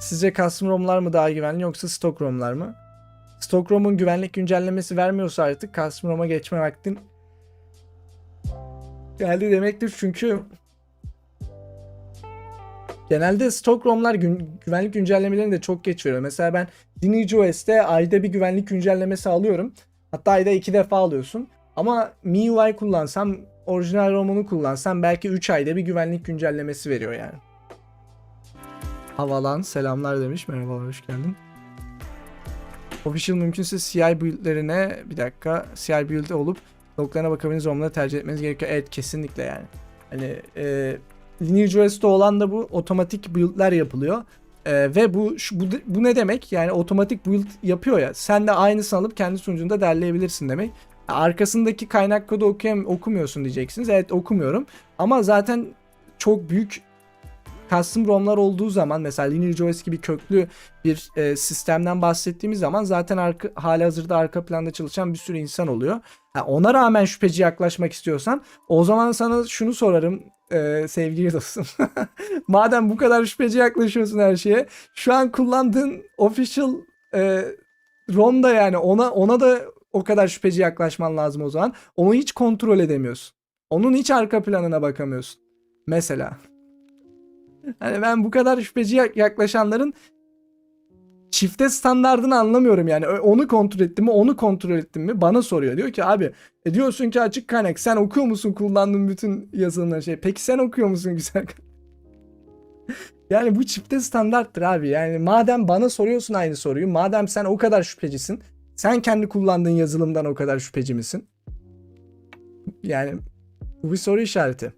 Sizce custom ROM'lar mı daha güvenli yoksa stock ROM'lar mı? Stock ROM'un güvenlik güncellemesi vermiyorsa artık custom ROM'a geçme vaktin geldi demektir çünkü genelde stock ROM'lar gün- güvenlik güncellemelerini de çok geç veriyor. Mesela ben DigiOS'te ayda bir güvenlik güncellemesi alıyorum. Hatta ayda iki defa alıyorsun. Ama MIUI kullansam, orijinal ROM'unu kullansam belki 3 ayda bir güvenlik güncellemesi veriyor yani. Havalan selamlar demiş. Merhabalar hoş geldin. Official mümkünse CI build'lerine bir dakika CI build olup loglarına bakabildiğiniz ROM'ları tercih etmeniz gerekiyor. Evet kesinlikle yani. Hani e, LineageOS'te olan da bu otomatik build'ler yapılıyor. E, ve bu, şu, bu bu ne demek? Yani otomatik build yapıyor ya. Sen de aynısını alıp kendi sunucunda derleyebilirsin demek. Arkasındaki kaynak kodu okuyam okumuyorsun diyeceksiniz. Evet okumuyorum. Ama zaten çok büyük custom ROM'lar olduğu zaman mesela LineageOS gibi köklü bir e, sistemden bahsettiğimiz zaman zaten arka, hali hazırda arka planda çalışan bir sürü insan oluyor. Ha, ona rağmen şüpheci yaklaşmak istiyorsan o zaman sana şunu sorarım e, sevgili dostum. Madem bu kadar şüpheci yaklaşıyorsun her şeye şu an kullandığın official e, ROM da yani ona ona da o kadar şüpheci yaklaşman lazım o zaman. Onu hiç kontrol edemiyorsun. Onun hiç arka planına bakamıyorsun. Mesela. Hani ben bu kadar şüpheci yak- yaklaşanların çifte standardını anlamıyorum yani. Onu kontrol ettim mi, onu kontrol ettim mi bana soruyor. Diyor ki abi e diyorsun ki açık kaynak sen okuyor musun kullandığın bütün yazılımları şey. Peki sen okuyor musun güzel Yani bu çifte standarttır abi. Yani madem bana soruyorsun aynı soruyu, madem sen o kadar şüphecisin, sen kendi kullandığın yazılımdan o kadar şüpheci misin? Yani bu bir soru işareti.